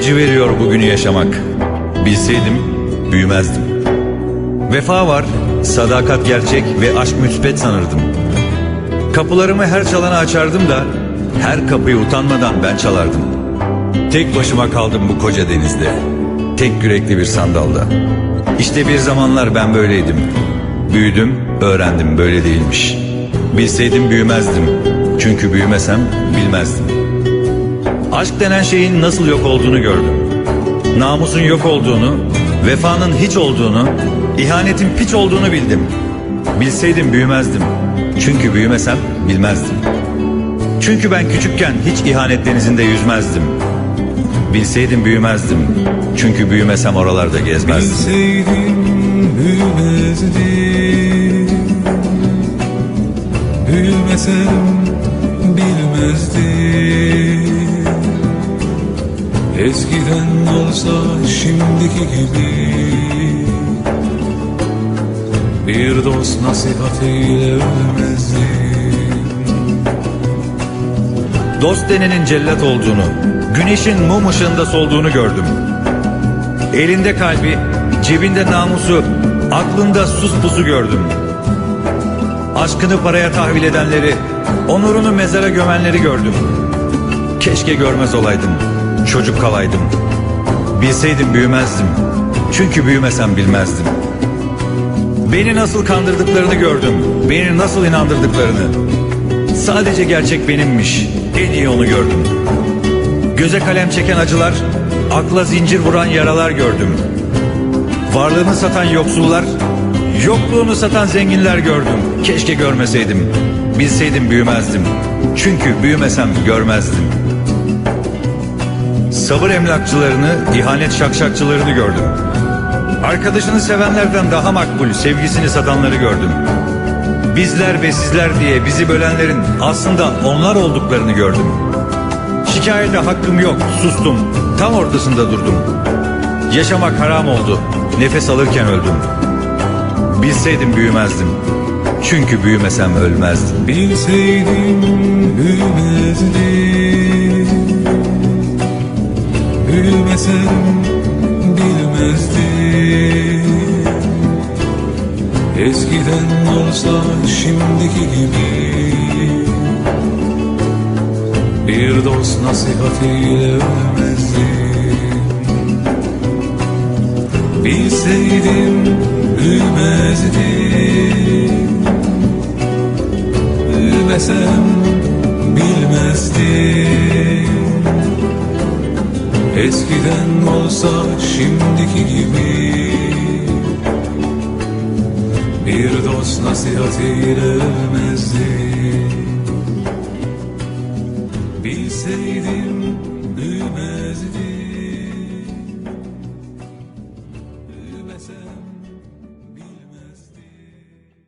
Acı veriyor bugünü yaşamak. Bilseydim büyümezdim. Vefa var, sadakat gerçek ve aşk müspet sanırdım. Kapılarımı her çalana açardım da her kapıyı utanmadan ben çalardım. Tek başıma kaldım bu koca denizde. Tek yürekli bir sandalda. İşte bir zamanlar ben böyleydim. Büyüdüm, öğrendim böyle değilmiş. Bilseydim büyümezdim. Çünkü büyümesem bilmezdim. Aşk denen şeyin nasıl yok olduğunu gördüm. Namusun yok olduğunu, vefanın hiç olduğunu, ihanetin piç olduğunu bildim. Bilseydim büyümezdim. Çünkü büyümesem bilmezdim. Çünkü ben küçükken hiç ihanet denizinde yüzmezdim. Bilseydim büyümezdim. Çünkü büyümesem oralarda gezmezdim. Bilseydim Eskiden olsa şimdiki gibi Bir dost nasihatıyla ölmezdim Dost denenin cellat olduğunu, güneşin mum ışığında solduğunu gördüm. Elinde kalbi, cebinde namusu, aklında sus pusu gördüm. Aşkını paraya tahvil edenleri, onurunu mezara gömenleri gördüm. Keşke görmez olaydım, çocuk kalaydım. Bilseydim büyümezdim, çünkü büyümesem bilmezdim. Beni nasıl kandırdıklarını gördüm, beni nasıl inandırdıklarını. Sadece gerçek benimmiş. En iyi onu gördüm. Göze kalem çeken acılar, akla zincir vuran yaralar gördüm. Varlığını satan yoksullar, yokluğunu satan zenginler gördüm. Keşke görmeseydim. Bilseydim büyümezdim. Çünkü büyümesem görmezdim. Sabır emlakçılarını, ihanet şakşakçılarını gördüm. Arkadaşını sevenlerden daha makbul sevgisini satanları gördüm. Bizler ve sizler diye bizi bölenlerin aslında onlar olduklarını gördüm. Şikayete hakkım yok, sustum. Tam ortasında durdum. Yaşamak haram oldu. Nefes alırken öldüm. Bilseydim büyümezdim. Çünkü büyümesem ölmezdim. Bilseydim büyümezdim Büyümesem bilmezdim. Eskiden olsa şimdiki gibi. Bir dost nasihatıyla ölmezdim. Bilseydim büyümezdim Bilmesem bilmezdim Eskiden olsa şimdiki gibi Bir dost nasihatıyla ölmezdim